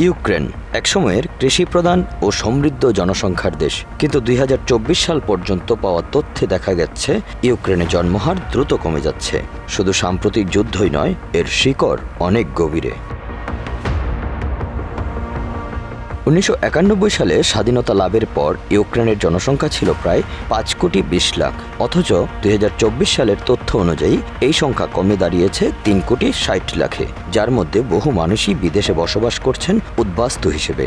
Ukraine, একসময়ের কৃষি প্রধান ও সমৃদ্ধ জনসংখ্যার দেশ। কিন্তু দুই হাজার চব্বিশ সাল পর্যন্ত পাওয়া তথ্যে দেখা গেছে, ইউক্রেনে জন্মহার দ্রুত কমে যাচ্ছে। শুধু সাম্প্রতিক যুদ্ধই নয়, এর শিকড় অনেক গভীরে। উনিশশো একানব্বই সালে স্বাধীনতা লাভের পর ইউক্রেনের জনসংখ্যা ছিল প্রায় পাঁচ কোটি বিশ লাখ। অথচ দুই হাজার চব্বিশ সালের তথ্য অনুযায়ী এই সংখ্যা কমে দাঁড়িয়েছে তিন কোটি ষাট লাখে, যার মধ্যে বহু মানুষই বিদেশে বসবাস করছেন উদ্বাস্তু হিসেবে।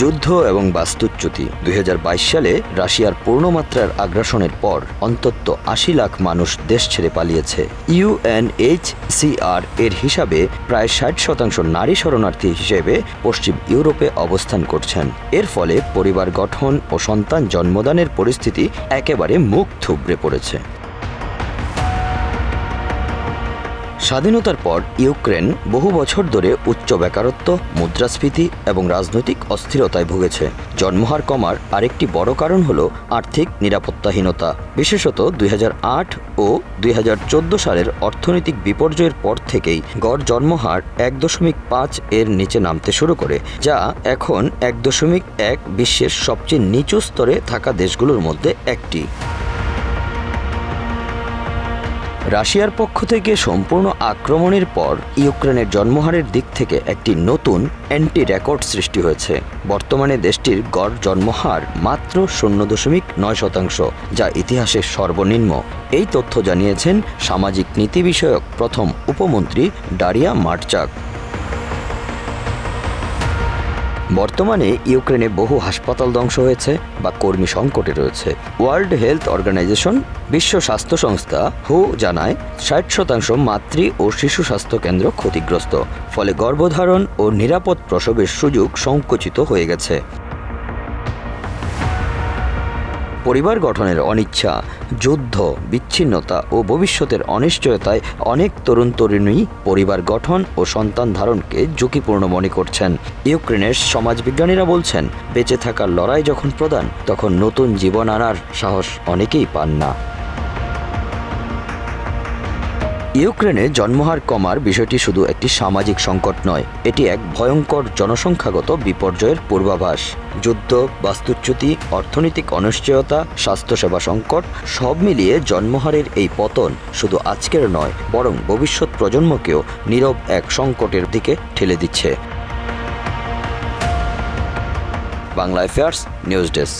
যুদ্ধ এবং বাস্তুচ্যুতি। দুই হাজার বাইশ সালে রাশিয়ার পূর্ণমাত্রার আগ্রাসনের পর অন্তত আশি লাখ মানুষ দেশ ছেড়ে পালিয়েছে। ইউএনএইচসিআর এর হিসাবে প্রায় ষাট শতাংশ নারী শরণার্থী হিসেবে পশ্চিম ইউরোপে অবস্থান করছেন। এর ফলে পরিবার গঠন ও সন্তান জন্মদানের পরিস্থিতি একেবারে মুখ থুবড়ে পড়েছে। স্বাধীনতার পর ইউক্রেন বহু বছর ধরে উচ্চ বেকারত্ব, মুদ্রাস্ফীতি এবং রাজনৈতিক অস্থিরতায় ভুগেছে। জন্মহার কমার আরেকটি বড় কারণ হল আর্থিক নিরাপত্তাহীনতা। বিশেষত দুই হাজার আট ও দুই হাজার চোদ্দ সালের অর্থনৈতিক বিপর্যয়ের পর থেকেই গড় জন্মহার এক দশমিক পাঁচ এর নিচে নামতে শুরু করে, যা এখন এক দশমিক এক বিশ্বের সবচেয়ে নিচু স্তরে থাকা দেশগুলোর মধ্যে একটি। রাশিয়ার পক্ষ থেকে সম্পূর্ণ আক্রমণের পর ইউক্রেনের জন্মহারের দিক থেকে একটি নতুন অ্যান্টি রেকর্ড সৃষ্টি হয়েছে। বর্তমানে দেশটির গড় জন্মহার মাত্র শূন্য দশমিক নয় শতাংশ, যা ইতিহাসের সর্বনিম্ন। এই তথ্য জানিয়েছেন সামাজিক নীতি বিষয়ক প্রথম উপমন্ত্রী ডারিয়া মার্চাক। বর্তমানে ইউক্রেনে বহু হাসপাতাল ধ্বংস হয়েছে বা কর্মী সংকটে রয়েছে। ওয়ার্ল্ড হেলথ অর্গানাইজেশন বিশ্ব স্বাস্থ্য সংস্থা হু জানায়, ষাট শতাংশ মাতৃ ও শিশু স্বাস্থ্য কেন্দ্র ক্ষতিগ্রস্ত, ফলে গর্ভধারণ ও নিরাপদ প্রসবের সুযোগ সংকুচিত হয়ে গেছে। পরিবার গঠনের অনিচ্ছা, যুদ্ধ, বিচ্ছিন্নতা ও ভবিষ্যতের অনিশ্চয়তায় অনেক তরুণ তরুণী পরিবার গঠন ও সন্তান ধারণকে ঝুঁকিপূর্ণ মনে করছেন। ইউক্রেনের সমাজবিজ্ঞানীরা বলছেন, বেঁচে থাকার লড়াই যখন প্রদান তখন নতুন জীবন আনার সাহস অনেকেই পান না। ইউক্রেনে জন্মহার কমার বিষয়টি শুধু একটি সামাজিক সংকট নয়, এটি এক ভয়ঙ্কর জনসংখ্যাগত বিপর্যয়ের পূর্বাভাস। যুদ্ধ, বাস্তুচ্যুতি, অর্থনৈতিক অনিশ্চয়তা, স্বাস্থ্যসেবা সংকট, সব মিলিয়ে জন্মহারের এই পতন শুধু আজকের নয়, বরং ভবিষ্যৎ প্রজন্মকেও নীরব এক সংকটের দিকে ঠেলে দিচ্ছে। Bangla affairs news desk